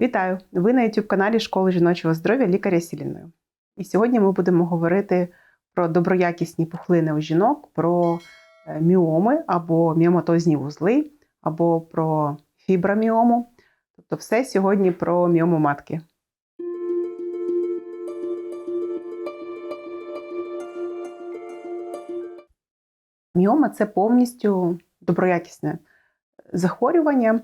Вітаю! Ви на youtube каналі Школи жіночого здоров'я лікаря Сіліної. І сьогодні ми будемо говорити про доброякісні пухлини у жінок, про е, міоми або міоматозні вузли, або про фіброміому. Тобто, все сьогодні про міому матки. Міома це повністю доброякісне захворювання.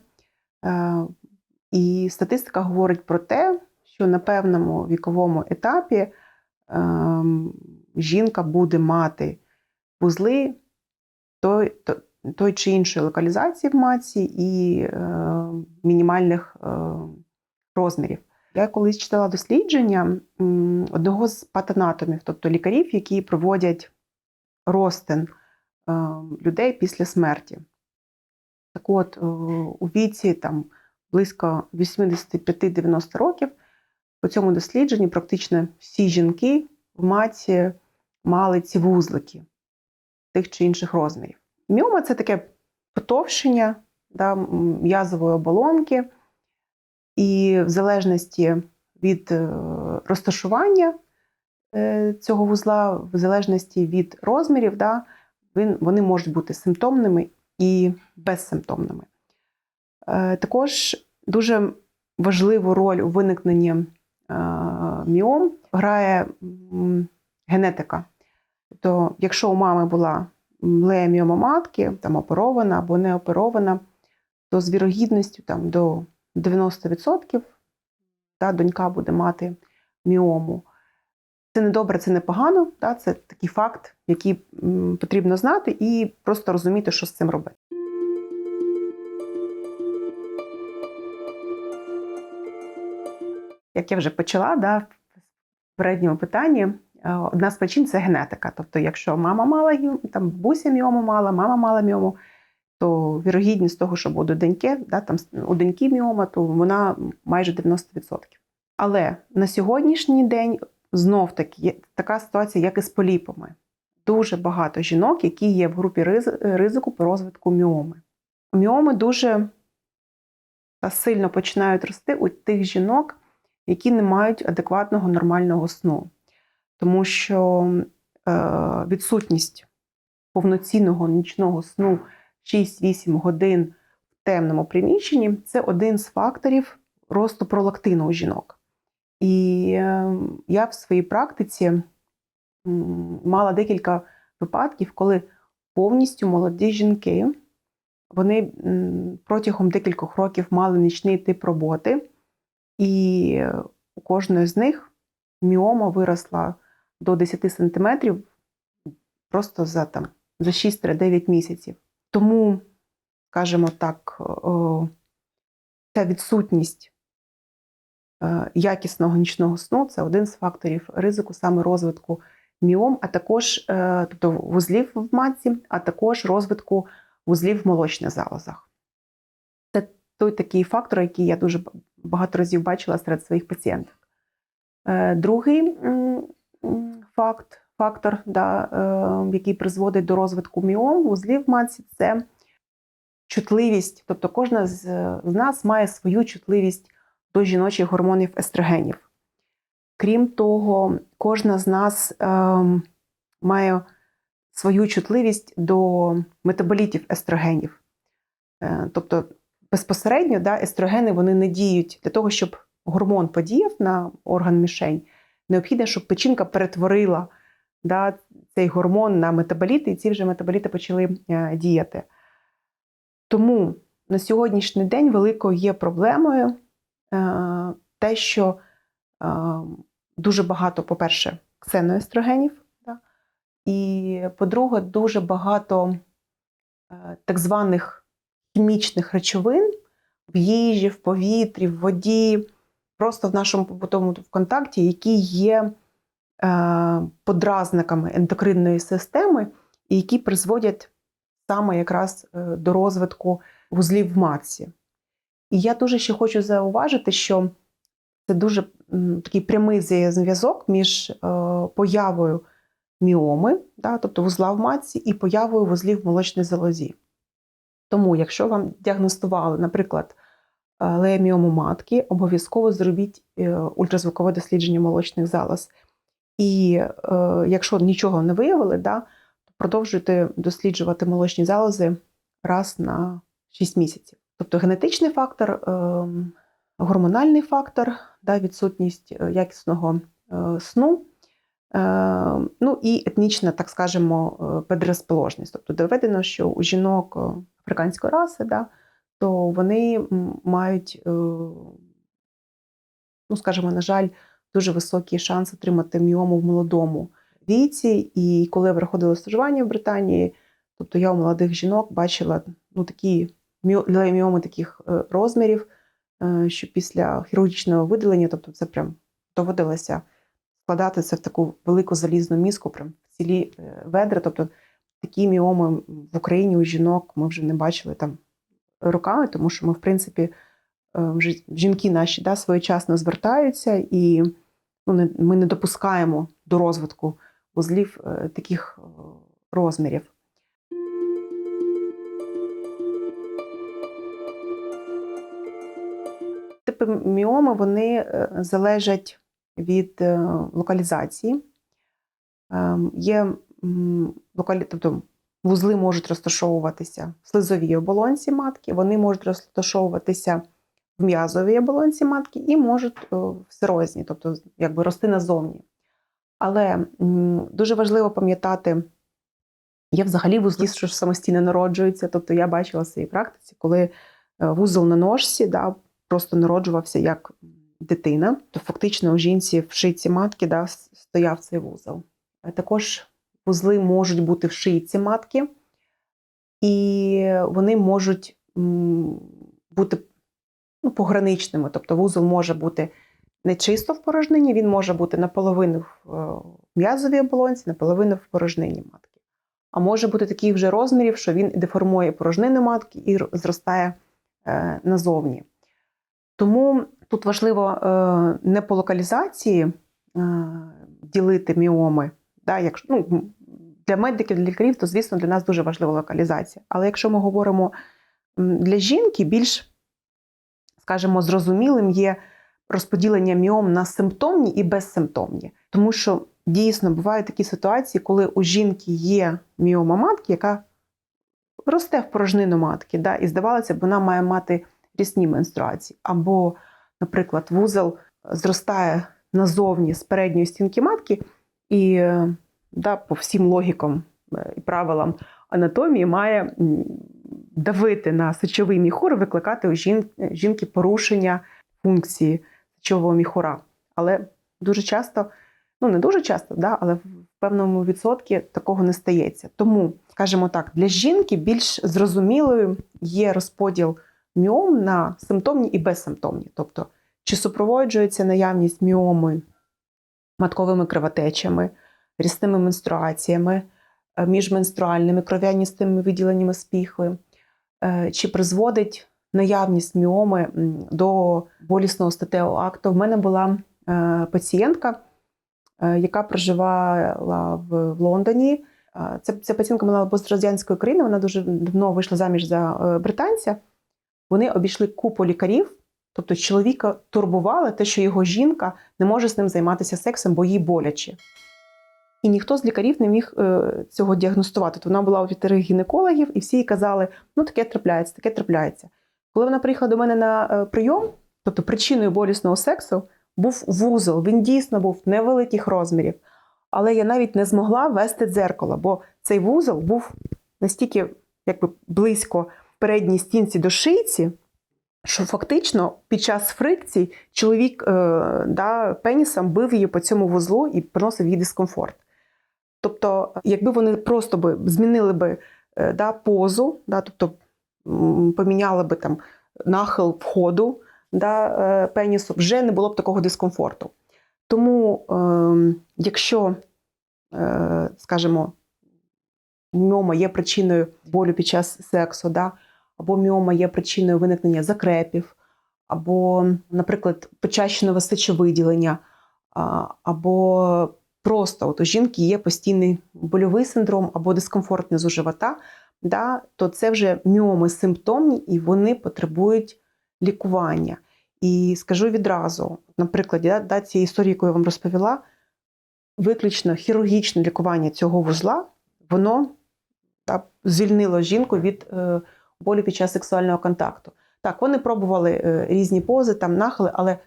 І статистика говорить про те, що на певному віковому етапі ем, жінка буде мати вузли той, то- той чи іншої локалізації в матці і е, мінімальних е, розмірів. Я колись читала дослідження одного з патанатомів, тобто лікарів, які проводять розтин е, людей після смерті. Так от, е, у віці там, близько 85-90 років по цьому дослідженні практично всі жінки в матці мали ці вузлики тих чи інших розмірів. Міома це таке потовщення да, м'язової оболонки, і в залежності від е, розташування е, цього вузла, в залежності від розмірів, да, вони можуть бути симптомними і безсимптомними. Е, Також дуже важливу роль у виникненні е, міом грає генетика. Тобто, якщо у мами була млеєміома матки, там оперована або не оперована, то з вірогідністю там, до 90% та, донька буде мати міому. Це не добре, це не погано, та, це такий факт, який потрібно знати і просто розуміти, що з цим робити. Як я вже почала, да, в передньому питанні, е, одна з причин це генетика. Тобто, якщо мама мала там бабуся міому мала, мама мала міому, то вірогідність того, що буде доньки, да, там у доньки міома, то вона майже 90%. Але на сьогоднішній день знов таки така ситуація, як і з поліпами. Дуже багато жінок, які є в групі риз- ризику по розвитку міоми. Міоми дуже сильно починають рости у тих жінок, які не мають адекватного нормального сну. Тому що е, відсутність повноцінного нічного сну 6-8 годин в темному приміщенні це один з факторів росту пролактину у жінок. І е, я в своїй практиці мала декілька випадків, коли повністю молоді жінки вони протягом декількох років мали нічний тип роботи, і у кожної з них міома виросла до 10 сантиметрів просто за, там, за 6-9 місяців. Тому, скажімо так, ця відсутність е, якісного нічного сну це один з факторів ризику саме розвитку міом, а також е, тобто вузлів в матці, а також розвитку вузлів в молочних залозах. Це той такий фактор, який я дуже багато разів бачила серед своїх пацієнток. Е, Другий факт, фактор, да, е, який призводить до розвитку міом вузлів в матці, це чутливість. Тобто кожна з, нас має свою чутливість до жіночих гормонів естрогенів. Крім того, кожна з нас ем, має свою чутливість до метаболітів естрогенів. Е, тобто безпосередньо да, естрогени вони не діють для того, щоб гормон подіяв на орган мішень. Необхідно, щоб печінка перетворила да, цей гормон на метаболіти, і ці вже метаболіти почали е, діяти. Тому на сьогоднішній день великою є проблемою е, те, що е, дуже багато, по-перше, ксеноестрогенів, да, і по-друге, дуже багато так званих хімічних речовин в їжі, в повітрі, в воді, просто в нашому побутовому контакті, які є е, подразниками ендокринної системи, і які призводять саме якраз е, до розвитку вузлів в матці. І я дуже ще хочу зауважити, що це дуже такий прямий зв'язок між е, появою міоми, да, тобто вузла в матці, і появою вузлів в молочній залозі. Тому, якщо вам діагностували, наприклад, але матки, обов'язково зробіть е, ультразвукове дослідження молочних залоз. І е, якщо нічого не виявили, да, то продовжуйте досліджувати молочні залози раз на 6 місяців. Тобто генетичний фактор, е, гормональний фактор, да, відсутність е, якісного е, сну. Е, Ну і етнічна, так скажемо, е, предрозположеність. Тобто доведено, що у жінок е, африканської раси, да, то вони мають, ну скажімо, на жаль, дуже високий шанс отримати міому в молодому віці. І коли я проходила стажування в Британії, тобто я у молодих жінок бачила ну, такі міоми таких розмірів, що після хірургічного видалення, тобто це прям доводилося складати це в таку велику залізну мізку, прям в цілі е, ведра. Тобто такі міоми в Україні у жінок ми вже не бачили там роками, тому що ми, в принципі, е, жінки наші да, своєчасно звертаються, і ну, ми не допускаємо до розвитку вузлів е, таких розмірів. Типи міоми вони залежать від е, локалізації. Ем, Є локалі... тобто вузли можуть розташовуватися в слизовій оболонці матки, вони можуть розташовуватися в м'язовій оболонці матки і можуть е, в сирозні, тобто якби рости назовні. Але дуже важливо пам'ятати, є взагалі вузли, що самостійно народжуються. Тобто я бачила в своїй практиці, коли е, вузол на ножці да, просто народжувався як дитина, то фактично у жінці в шийці матки да, стояв цей вузол. Також вузли можуть бути в шийці матки, і вони можуть бути ну, пограничними. Тобто вузол може бути не чисто в порожнині, він може бути наполовину в е, м'язовій оболонці, наполовину в порожнині матки. А може бути таких вже розмірів, що він деформує порожнину матки і зростає е, назовні. Тому тут важливо е, не по локалізації е, ділити міоми. Да, якщо, ну, для медиків, для лікарів, то звісно для нас дуже важлива локалізація. Але якщо ми говоримо для жінки, більш, скажімо, зрозумілим є розподілення міом на симптомні і безсимптомні. Тому що дійсно бувають такі ситуації, коли у жінки є міома матки, яка росте в порожнину матки, да, і здавалося б, вона має мати рісні менструації. Або, наприклад, вузол зростає назовні з передньої стінки матки, і е, да, по всім логікам е, і правилам анатомії має давити на сечовий міхур, викликати у жінки порушення функції сечового міхура. Але дуже часто, ну не дуже часто, да, але в певному відсотку такого не стається. Тому, скажімо так, для жінки більш зрозумілою є розподіл міом на симптомні і безсимптомні. Тобто, чи супроводжується наявність міоми матковими кровотечами, різними менструаціями, е, міжменструальними кров'яністими виділеннями з е, чи призводить наявність міоми до болісного статевого акту. В мене була е, пацієнтка, яка проживала в, Лондоні. Е, Ця, пацієнтка була пострадянської країни, вона дуже давно вийшла заміж за британця. Вони обійшли купу лікарів, тобто чоловіка турбувало те, що його жінка не може з ним займатися сексом, бо їй боляче. І ніхто з лікарів не міг е, цього діагностувати. Тобто вона була у п'ятерих гінекологів, і всі їй казали, ну таке трапляється, таке трапляється. Коли вона приїхала до мене на е, прийом, тобто причиною болісного сексу, був вузол, він дійсно був невеликих розмірів. Але я навіть не змогла вести дзеркало, бо цей вузол був настільки якби, близько передній стінці до шийці, що фактично під час фрикцій чоловік е, да, пенісом бив її по цьому вузлу і приносив їй дискомфорт. Тобто, якби вони просто би змінили би е, да, позу, да, тобто поміняли би там нахил входу да, е, пенісу, вже не було б такого дискомфорту. Тому, е, якщо, е, скажімо, міома є причиною болю під час сексу, да, або міома є причиною виникнення закрепів, або, наприклад, почащеного сечовиділення, або просто от у жінки є постійний больовий синдром або дискомфорт внизу живота, да, то це вже міоми симптомні і вони потребують лікування. І скажу відразу, на прикладі да, да, цієї історії, яку я вам розповіла, виключно хірургічне лікування цього вузла, воно да, звільнило жінку від е, болю під час сексуального контакту. Так, вони пробували е, різні пози, там нахили, але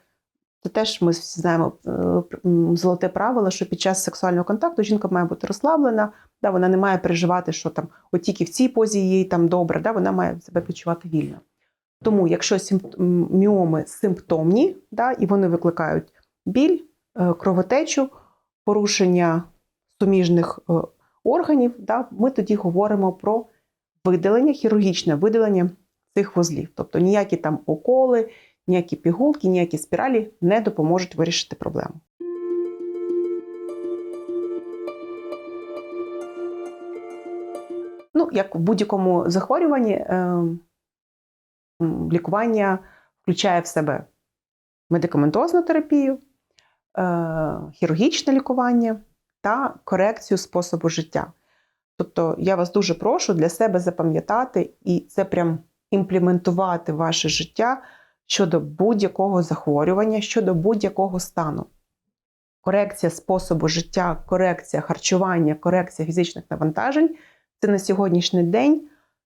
це теж ми всі знаємо е, золоте правило, що під час сексуального контакту жінка має бути розслаблена, да, вона не має переживати, що там от тільки в цій позі їй там добре, да, вона має себе відчувати вільно. Тому, якщо міоми симптомні, да, і вони викликають біль, е, кровотечу, порушення суміжних органів, да, ми тоді говоримо про видалення, хірургічне видалення цих вузлів. Тобто ніякі там околи, ніякі пігулки, ніякі спіралі не допоможуть вирішити проблему. Ну, як в будь-якому захворюванні, е, лікування включає в себе медикаментозну терапію, е, хірургічне лікування та корекцію способу життя. Тобто я вас дуже прошу для себе запам'ятати і це прям імплементувати ваше життя щодо будь-якого захворювання, щодо будь-якого стану. Корекція способу життя, корекція харчування, корекція фізичних навантажень це на сьогоднішній день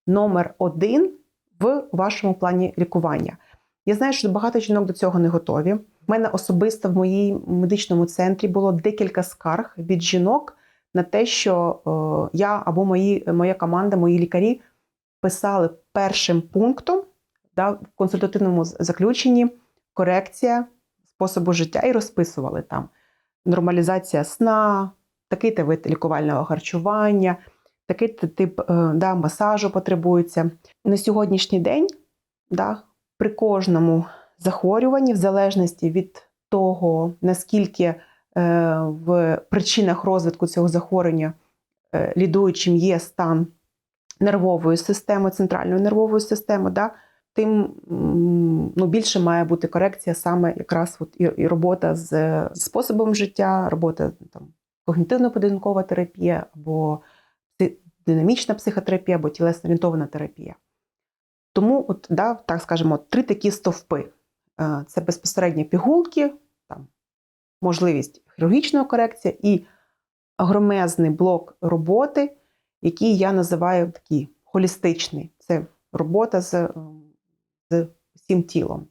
номер один в вашому плані лікування. Я знаю, що багато жінок до цього не готові. У мене особисто в моїй медичному центрі було декілька скарг від жінок на те, що е, я або мої, моя команда, мої лікарі писали першим пунктом да, в консультативному заключенні корекція способу життя і розписували там нормалізація сна, такий то вид лікувального харчування, такий то тип е, да, масажу потребується. На сьогоднішній день да, при кожному захворюванні, в залежності від того, наскільки в причинах розвитку цього захворювання е, лідуючим є стан нервової системи, центральної нервової системи, да, тим ну, більше має бути корекція саме якраз от і, і робота з е, способом життя, робота там, когнітивно-поведінкова терапія або динамічна психотерапія, або тілесно-орієнтована терапія. Тому, от, да, так скажемо, три такі стовпи: Е, це безпосередньо пігулки, там, можливість хірургічної корекції і громезний блок роботи, який я називаю такий холістичний. Це робота з, з всім тілом.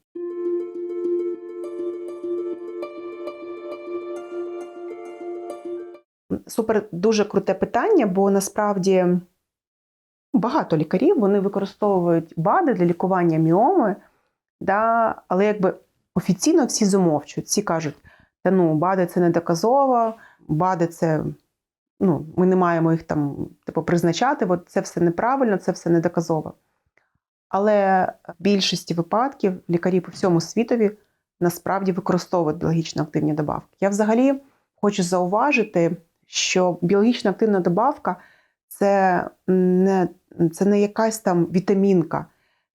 Супер дуже круте питання, бо насправді багато лікарів вони використовують БАДи для лікування міоми, да, але якби офіційно всі замовчують. Всі кажуть, та ну, БАДи це не доказово, БАДи це ну, ми не маємо їх там типу, призначати, бо це все неправильно, це все недоказово. Але в більшості випадків лікарі по всьому світові насправді використовують біологічно активні добавки. Я взагалі хочу зауважити, що біологічно активна добавка це не, це не якась там вітамінка,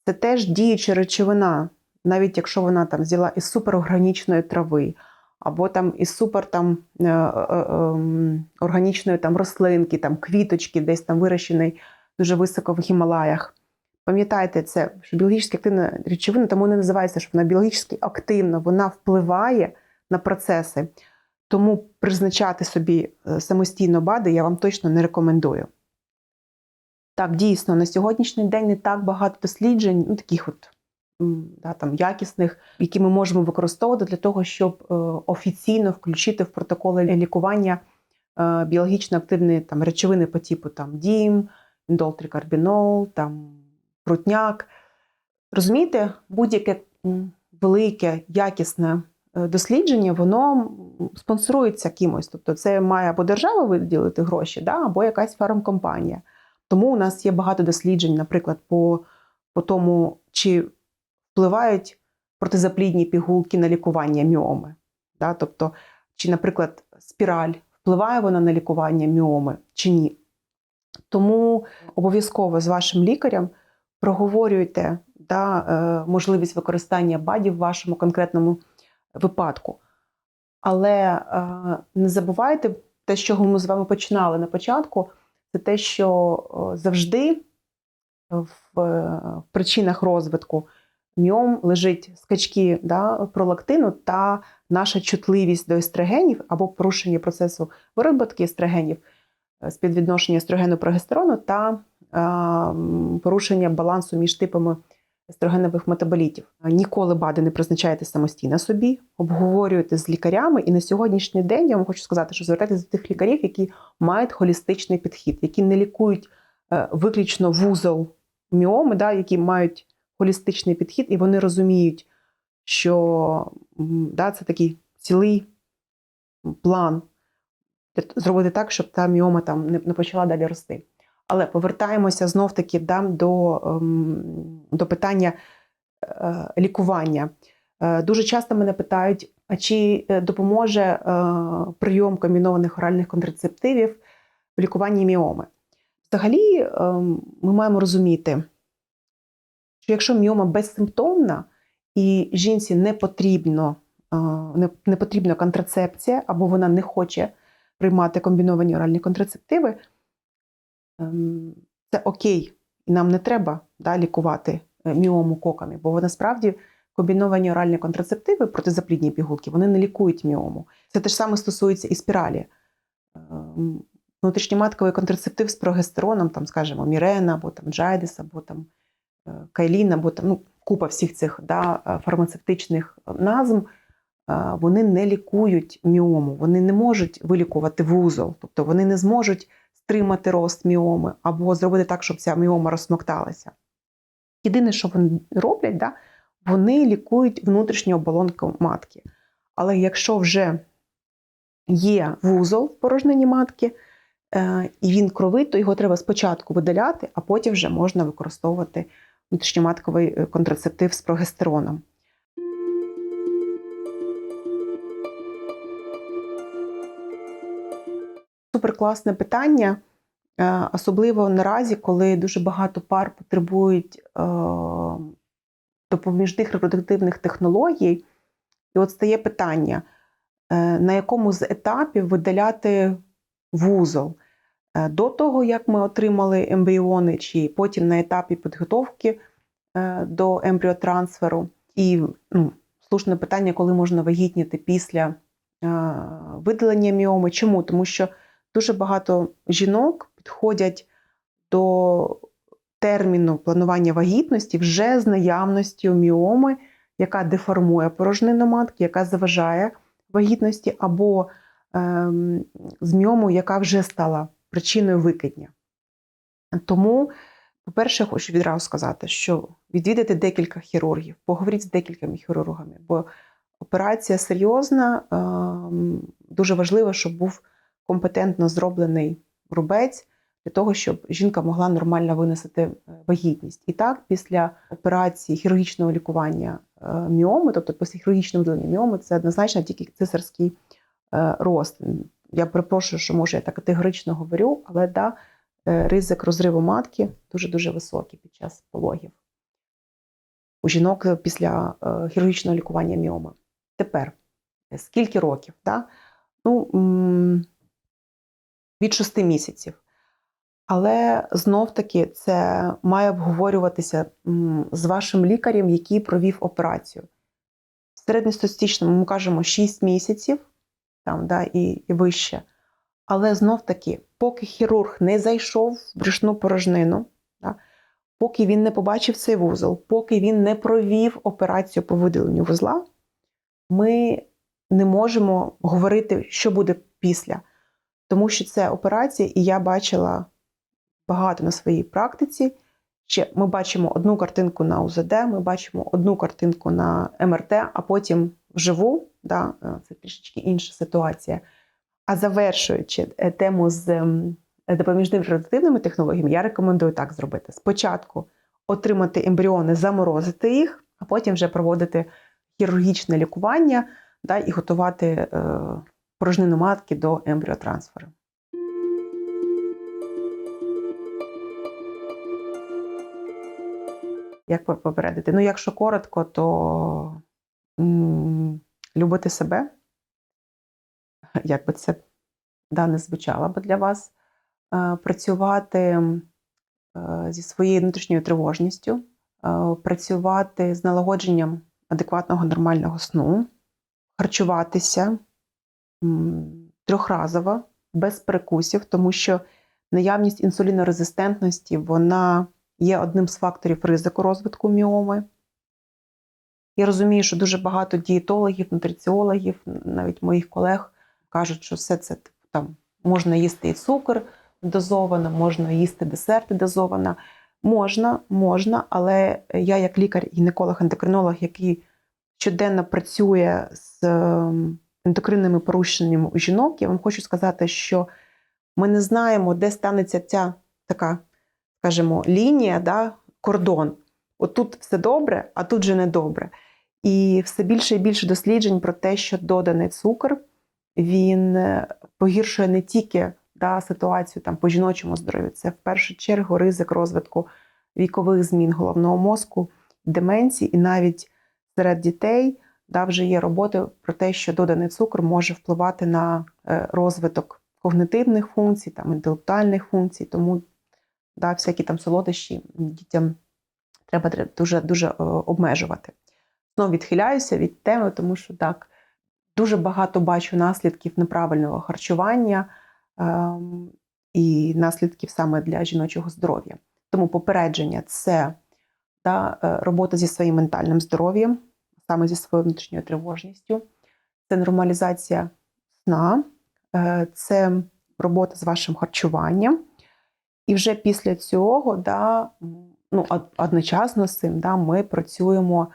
це теж діюча речовина, навіть якщо вона там взяла із суперорганічної трави, або там із супер там, е, е, е, органічної там, рослинки, там, квіточки, десь там вирощений дуже високо в Гімалаях. Пам'ятайте це, що біологічно активна речовина, тому не називається, що вона біологічно активна, вона впливає на процеси. Тому призначати собі е, самостійно БАДи я вам точно не рекомендую. Так, дійсно, на сьогоднішній день не так багато досліджень, ну таких от да, там, якісних, які ми можемо використовувати для того, щоб е, офіційно включити в протоколи лікування е, біологічно активні там, речовини по типу там, ДІМ, індолтрикарбінол, там, крутняк. Розумієте, будь-яке велике, якісне е, дослідження, воно спонсорується кимось. Тобто це має або держава виділити гроші, да, або якась фармкомпанія. Тому у нас є багато досліджень, наприклад, по, по тому, чи впливають протизаплідні пігулки на лікування міоми. Да? Тобто, чи, наприклад, спіраль впливає вона на лікування міоми чи ні. Тому обов'язково з вашим лікарем проговорюйте да, е, можливість використання БАДів в вашому конкретному випадку. Але е, не забувайте те, з чого ми з вами починали на початку, це те, що завжди е, в причинах розвитку міом лежить скачки да, пролактину та наша чутливість до естрогенів або порушення процесу вироботки естрогенів, е, співвідношення естрогену прогестерону та е, порушення балансу між типами естрогенових метаболітів. Ніколи БАДи не призначаєте самостійно собі, обговорюєте з лікарями. І на сьогоднішній день я вам хочу сказати, що звертайтеся до тих лікарів, які мають холістичний підхід, які не лікують е, виключно вузол міоми, да, які мають холістичний підхід, і вони розуміють, що да, це такий цілий план зробити так, щоб та міома там не, почала далі рости. Але повертаємося знов таки да, до, ем, до питання е, лікування. Е, Дуже часто мене питають, а чи е, допоможе прийом комбінованих оральних контрацептивів в лікуванні міоми? Взагалі, ем, ми маємо розуміти, що якщо міома безсимптомна і жінці не потрібно, не, потрібна контрацепція, або вона не хоче приймати комбіновані оральні контрацептиви, ем, це окей, і нам не треба да, лікувати е, міому коками, бо насправді комбіновані оральні контрацептиви, протизаплідні пігулки, вони не лікують міому. Це те ж саме стосується і спіралі. Ем, Внутрішньоматковий контрацептив з прогестероном, там, скажімо, Мірена, або там Джайдес, або там Кайлін, або там ну, купа всіх цих да, е, фармацевтичних назв, е, вони не лікують міому, вони не можуть вилікувати вузол, тобто вони не зможуть стримати рост міоми або зробити так, щоб ця міома розсмокталася. Єдине, що вони роблять, да, вони лікують внутрішню оболонку матки. Але якщо вже є вузол в порожнині матки, е, і він кровий, то його треба спочатку видаляти, а потім вже можна використовувати внутрішньоматковий е, контрацептив з прогестероном. Суперкласне питання, е, особливо наразі, коли дуже багато пар потребують е, допоміжних репродуктивних технологій. І от стає питання, на якому з етапів видаляти вузол. Е, До того, як ми отримали ембріони, чи потім на етапі підготовки е, до ембріотрансферу. І ну, слушне питання, коли можна вагітніти після е, видалення міоми. Чому? Тому що дуже багато жінок підходять до терміну планування вагітності вже з наявністю міоми, яка деформує порожнину матки, яка заважає вагітності, або ем, з міомою, яка вже стала причиною викидня. Тому, по-перше, хочу відразу сказати, що відвідати декілька хірургів, поговоріть з декількома хірургами, бо операція серйозна, ем, дуже важливо, щоб був компетентно зроблений рубець для того, щоб жінка могла нормально виносити е, вагітність. І так, після операції хірургічного лікування е, міоми, тобто після хірургічного видалення міоми, це однозначно тільки цисарський е, рост. Я перепрошую, що може я так категорично говорю, але да, е, ризик розриву матки дуже-дуже високий під час пологів. У жінок після е, хірургічного лікування міоми. Тепер, е, скільки років? Да? Ну, від 6 місяців. Але знов-таки це має обговорюватися з вашим лікарем, який провів операцію. В середньостатистичному ми кажемо 6 місяців там, да, і, і вище. Але знов-таки, поки хірург не зайшов в брюшну порожнину, да, поки він не побачив цей вузол, поки він не провів операцію по видаленню вузла, ми не можемо говорити, що буде після. Тому що це операція, і я бачила багато на своїй практиці. Ще ми бачимо одну картинку на УЗД, ми бачимо одну картинку на МРТ, а потім вживу, да, е, це трішечки інша ситуація. А завершуючи е, тему з допоміжними репродуктивними технологіями, я рекомендую так зробити: спочатку отримати ембріони, заморозити їх, а потім вже проводити хірургічне лікування да, і готувати е, порожнину матки до ембріотрансферу. Як попередити? Ну, якщо коротко, то м, любити себе, як би це да, не звучало би для вас, е, працювати е, зі своєю внутрішньою тривожністю, працювати з налагодженням адекватного нормального сну, харчуватися трьохразово, без перекусів, тому що наявність інсулінорезистентності вона є одним з факторів ризику розвитку міоми. Я розумію, що дуже багато дієтологів, нутриціологів, навіть моїх колег кажуть, що все це типу, там можна їсти і цукор дозовано, можна їсти десерти дозовано. Можна, можна, але я, як лікар, гінеколог, ендокринолог, який щоденно працює з ем, ендокринними порушеннями у жінок, я вам хочу сказати, що ми не знаємо, де станеться ця така, скажімо, лінія, да, кордон. От тут все добре, а тут же добре. І все більше і більше досліджень про те, що доданий цукор він е, погіршує не тільки да, ситуацію там, по жіночому здоров'ю, це в першу чергу ризик розвитку вікових змін головного мозку, деменції, і навіть серед дітей да, вже є роботи про те, що доданий цукор може впливати на е, розвиток когнитивних функцій, там, інтелектуальних функцій, тому да, всякі там солодощі дітям треба дуже, дуже е, обмежувати. Знову відхиляюся від теми, тому що так, дуже багато бачу наслідків неправильного харчування ем, і наслідків саме для жіночого здоров'я. Тому попередження це да, е, робота зі своїм ментальним здоров'ям, саме зі своєю внутрішньою тривожністю, це нормалізація сна, е, це робота з вашим харчуванням. І вже після цього, да, ну, одночасно з цим, да, ми працюємо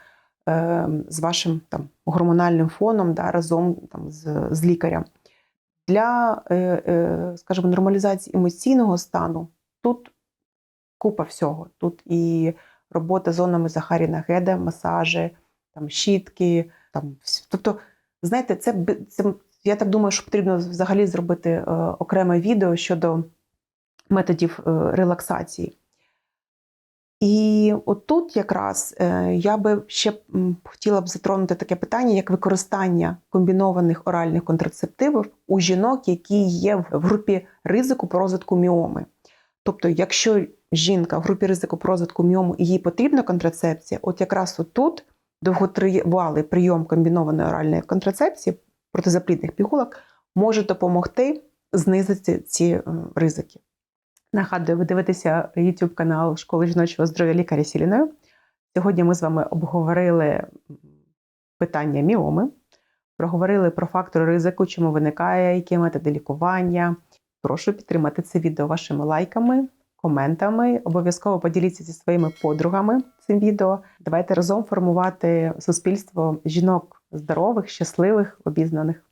з вашим там, гормональним фоном да, разом там, з, з лікарем. Для, е, е, скажімо, нормалізації емоційного стану тут купа всього. Тут і робота зонами Захаріна Геда, масажі, там, щітки. Там, тобто, знаєте, це, це, я так думаю, що потрібно взагалі зробити е, окреме відео щодо методів релаксації. І отут якраз е, я би ще хотіла б затронути таке питання, як використання комбінованих оральних контрацептивів у жінок, які є в групі ризику по розвитку міоми. Тобто, якщо жінка в групі ризику по розвитку міому і їй потрібна контрацепція, от якраз отут довготривалий прийом комбінованої оральної контрацепції протизаплідних пігулок може допомогти знизити ці ризики. Нагадую, ви дивитеся YouTube канал Школи жіночого здоров'я лікаря Сіліною. Сьогодні ми з вами обговорили питання міоми, проговорили про фактори ризику, чому виникає, які методи лікування. Прошу підтримати це відео вашими лайками, коментами. Обов'язково поділіться зі своїми подругами цим відео. Давайте разом формувати суспільство жінок здорових, щасливих, обізнаних.